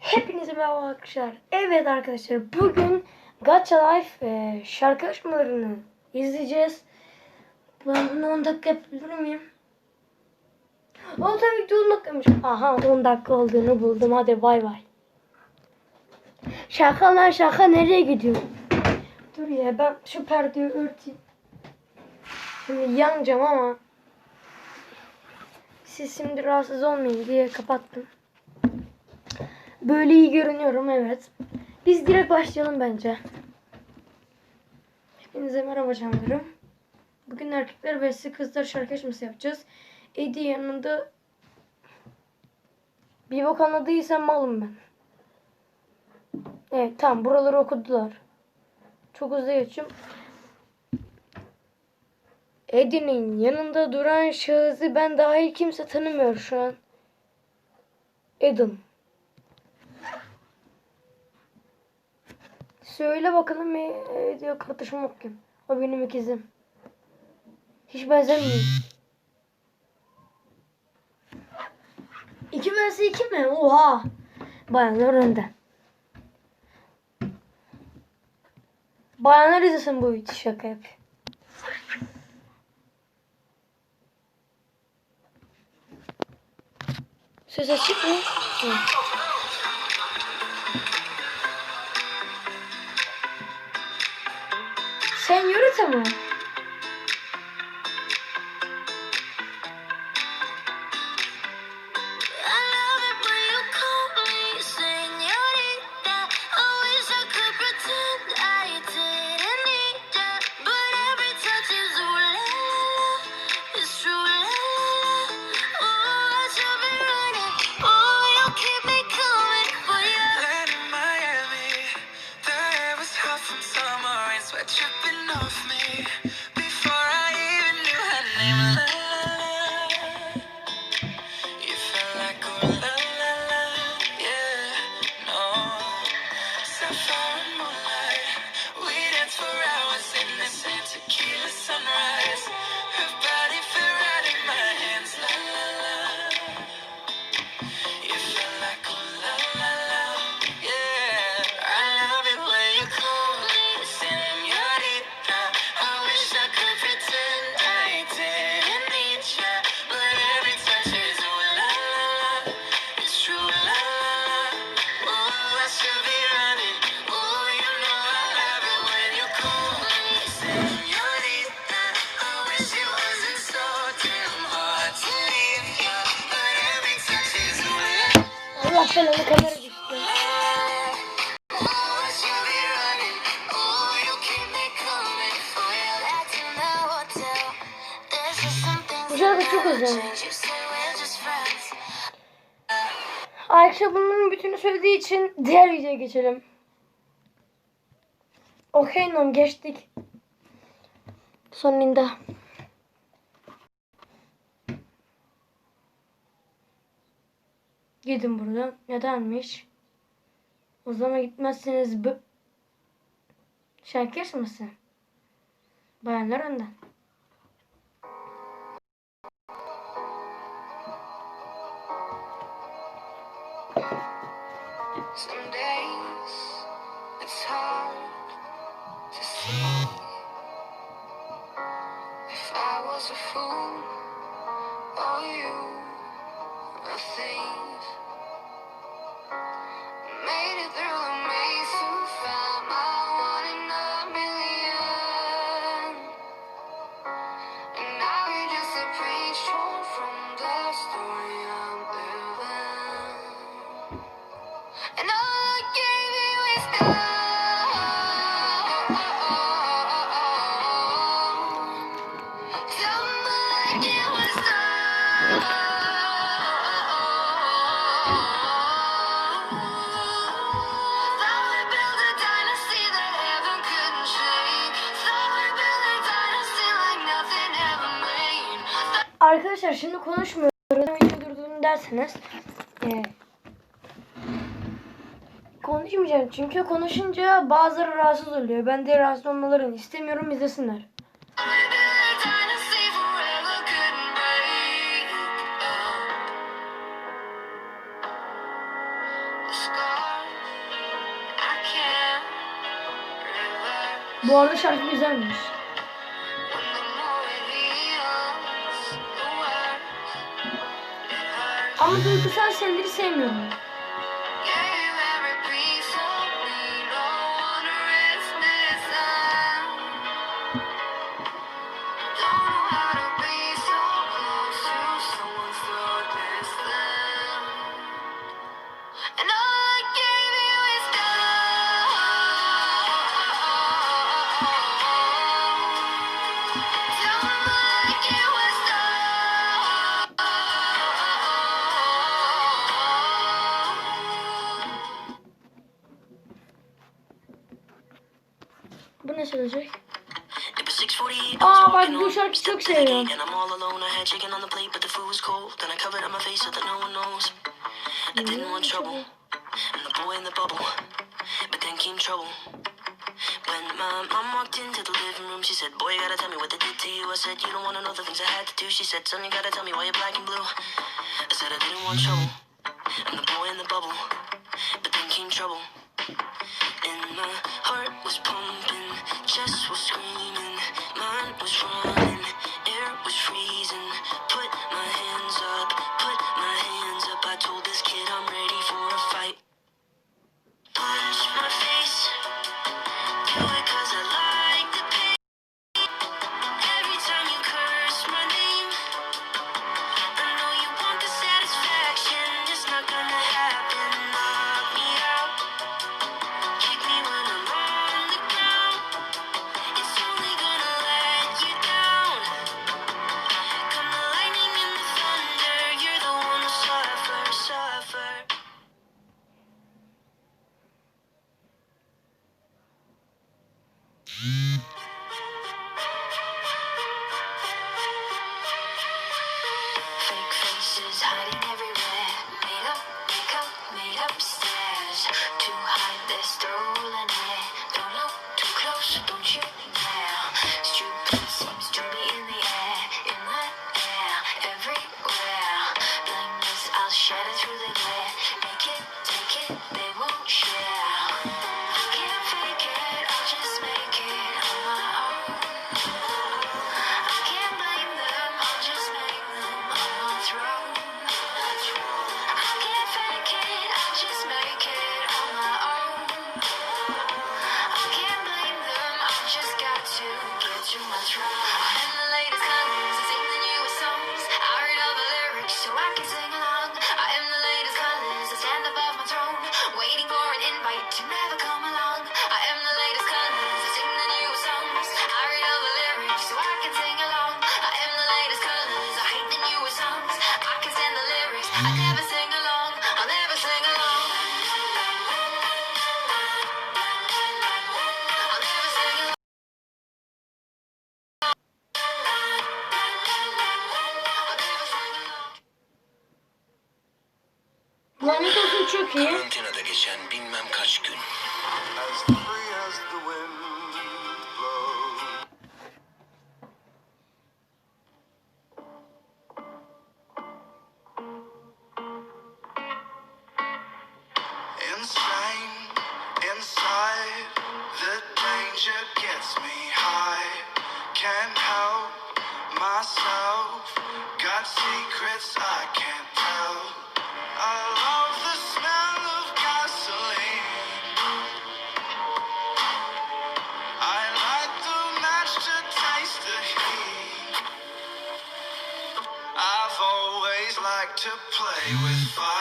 Hepinize merhaba arkadaşlar. Evet arkadaşlar bugün Gacha Life e, şarkı yarışmalarını izleyeceğiz. Ben bunu 10 dakika yapabilir miyim? O tabii ki 10 dakikamış. Aha 10 dakika olduğunu buldum. Hadi bay bay. Şaka lan şaka nereye gidiyor? Dur ya ben şu perdeyi örteyim. Şimdi yanacağım ama siz rahatsız olmayın diye kapattım. Böyle iyi görünüyorum evet. Biz direkt başlayalım bence. Hepinize merhaba canlarım. Bugün erkekler ve kızlar şarkı yarışması yapacağız. Edi yanında bir bok anladıysam malım ben. Evet tamam buraları okudular. Çok hızlı geçiyorum. Eddie'nin yanında duran şahısı ben dahil kimse tanımıyor şu an. Eden. Söyle bakalım e, diyor kardeşim yok kim? O benim ikizim. Hiç benzemiyor. İki vs iki mi? Oha. Bayanlar önde. Bayanlar izlesin bu videoyu şaka yap. Söz açık mı? Sen yürüte kamera düştü. Bu şarkı çok güzel. Arkadaşlar bunların bütünü söylediği için diğer videoya geçelim. Okey nom geçtik. Sonunda. Gidin buradan. Nedenmiş? O zaman gitmezseniz bu... Şarkı yarışması. Bayanlar önden. A fool Arkadaşlar şimdi konuşmuyorum. Video durdurun derseniz. E, konuşmayacağım çünkü konuşunca bazıları rahatsız oluyor. Ben de rahatsız olmalarını istemiyorum izlesinler. Bu arada şarkı güzelmiş. Ama duygusal şeyleri sevmiyorum. söyleyecek? Aa bak bu şarkı çok seviyorum. When my mom walked into the living room, she said, Boy, you gotta tell me what they did to you. I said, You don't wanna know the things I had to do. She said, Son, you gotta tell me why you're black and blue. I said, I didn't want trouble. I'm the boy in the bubble. But then came trouble. And my heart was pumping just was screaming, mine was running. hiding everywhere. to play with fire.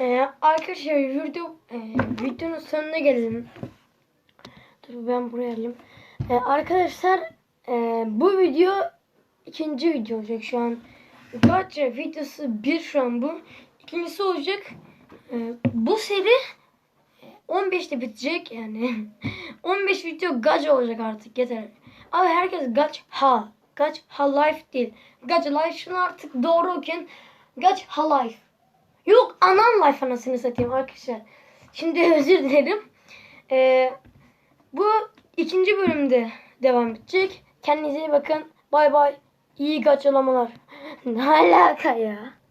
Ee, arkadaşlar video, e, videonun sonuna gelelim. Dur ben buraya alayım. Ee, arkadaşlar e, bu video ikinci video olacak şu an. Gacha videosu bir şu an bu. İkincisi olacak. Ee, bu seri e, 15'te bitecek yani. 15 video gacha olacak artık yeter. Abi herkes gacha. Gacha life değil. Gacha life şunu artık doğru okuyun. Gacha life. Yok anam life anasını satayım arkadaşlar. Şimdi özür dilerim. Ee, bu ikinci bölümde devam edecek. Kendinize iyi bakın. Bay bay. İyi gaçalamalar. ne alaka ya?